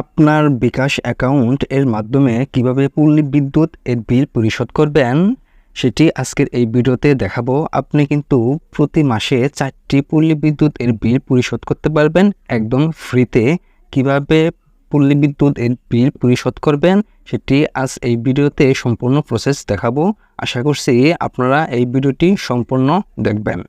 আপনার বিকাশ অ্যাকাউন্ট এর মাধ্যমে কীভাবে পল্লী বিদ্যুৎ এর বিল পরিশোধ করবেন, সেটি আজকের এই ভিডিওতে দেখাবো। আপনি কিন্তু প্রতি মাসে চারটি পল্লী বিদ্যুৎ এর বিল পরিশোধ করতে পারবেন, একদম ফ্রিতে। কীভাবে পল্লী বিদ্যুৎ এর বিল পরিশোধ করবেন, সেটি আজ এই ভিডিওতে সম্পূর্ণ প্রসেস দেখাবো। আশা করছি আপনারা এই ভিডিওটি সম্পূর্ণ দেখবেন।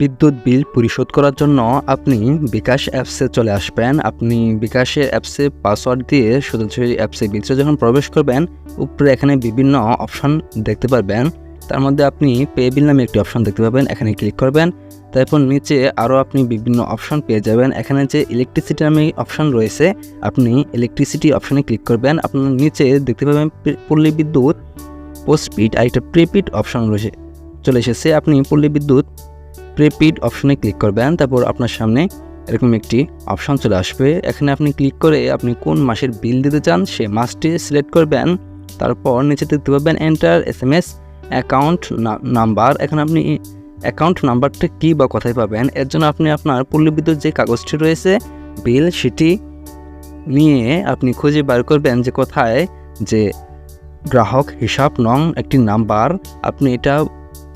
বিদ্যুৎ বিল পরিশোধ করার জন্য আপনি বিকাশ অ্যাপসে চলে আসবেন। আপনি বিকাশের অ্যাপসে পাসওয়ার্ড দিয়ে সোজাসুজি অ্যাপসে ভিতরে যখন প্রবেশ করবেন, উপরে এখানে বিভিন্ন অপশন দেখতে পারবেন। তার মধ্যে আপনি পে বিল নামে একটি অপশন দেখতে পাবেন, এখানে ক্লিক করবেন। তারপর নিচে আরও আপনি বিভিন্ন অপশন পেয়ে যাবেন। এখানে যে ইলেকট্রিসিটি নামে অপশন রয়েছে, আপনি ইলেকট্রিসিটি অপশনে ক্লিক করবেন। আপনার নিচে দেখতে পাবেন পল্লী বিদ্যুৎ পোস্টপিড আর একটা প্রিপিড অপশন রয়েছে, চলে এসেছে। আপনি পল্লী বিদ্যুৎ প্রিপিড অপশনে ক্লিক করবেন, তারপর আপনার সামনে এরকম একটি অপশন চলে আসবে। এখানে আপনি ক্লিক করে আপনি কোন মাসের বিল দিতে চান সে মাসটি সিলেক্ট করবেন, তারপর নিচে দেখতে পাবেন enter S M S account number এখানে আপনি অ্যাকাউন্ট নাম্বারটা কী বা কোথায় পাবেন, এর জন্য আপনি আপনার পল্লবিদ্যুৎ যে কাগজটি রয়েছে বিল সেটি নিয়ে আপনি খুঁজে বার করবেন যে কোথায় যে গ্রাহক হিসাব নং একটি নাম্বার আপনি এটা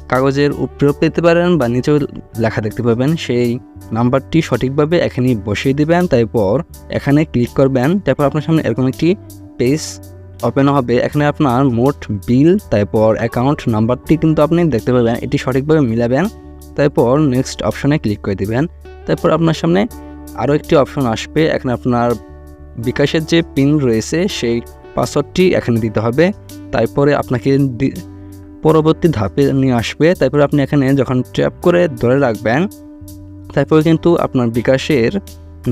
কাগজের উপরেও পেতে পারেন বা নিচেও লেখা দেখতে পাবেন। সেই নাম্বারটি সঠিকভাবে এখানে বসিয়ে দিবেন, তারপর এখানে ক্লিক করবেন। তারপর আপনার সামনে এরকম একটি পেজ ওপেন হবে। এখানে আপনার মোট বিল, তারপর অ্যাকাউন্ট নাম্বারটি কিন্তু আপনি দেখতে পাবেন, এটি সঠিকভাবে মিলাবেন। তারপর নেক্সট অপশানে ক্লিক করে দিবেন। তারপর আপনার সামনে আরও একটি অপশন আসবে। এখানে আপনার বিকাশের যে পিন রয়েছে, সেই পাসওয়ার্ডটি এখানে দিতে হবে। তারপরে আপনাকে পরবর্তী ধাপে নিয়ে আসবে। তারপরে আপনি এখানে যখন ট্যাপ করে ধরে রাখবেন, তারপরে কিন্তু আপনার বিকাশের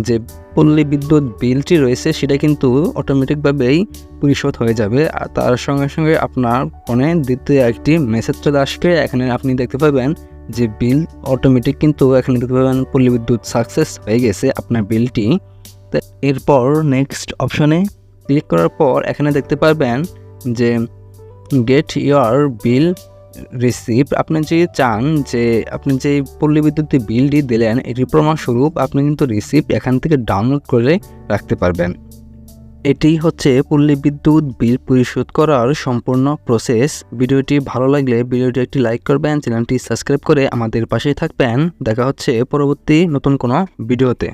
যে পল্লী বিদ্যুৎ বিলটি রয়েছে, সেটা কিন্তু অটোমেটিকভাবেই পরিশোধ হয়ে যাবে। আর তার সঙ্গে সঙ্গে আপনার ফোনে দ্বিতীয় একটি মেসেজ চলে আসবে। এখানে আপনি দেখতে পাবেন যে বিল অটোমেটিক কিন্তু এখানে দেখতে পাবেন পল্লী বিদ্যুৎ সাকসেস হয়ে গেছে আপনার বিলটি। এরপর নেক্সট অপশনে ক্লিক করার পর এখানে দেখতে পারবেন যে গেট ইয়োর বিল রিসিপ্ট আপনি যে চান যে আপনি যে পল্লী বিদ্যুতের বিলটি দিলেন, এটি প্রমাণস্বরূপ আপনি কিন্তু রিসিপ্ট এখান থেকে ডাউনলোড করে রাখতে পারবেন। এটি হচ্ছে পল্লী বিদ্যুৎ বিল পরিশোধ করার সম্পূর্ণ প্রসেস ভিডিওটি ভালো লাগলে ভিডিওটি একটি লাইক করবেন, চ্যানেলটি সাবস্ক্রাইব করে আমাদের পাশেই থাকবেন। দেখা হচ্ছে পরবর্তী নতুন কোনো ভিডিওতে।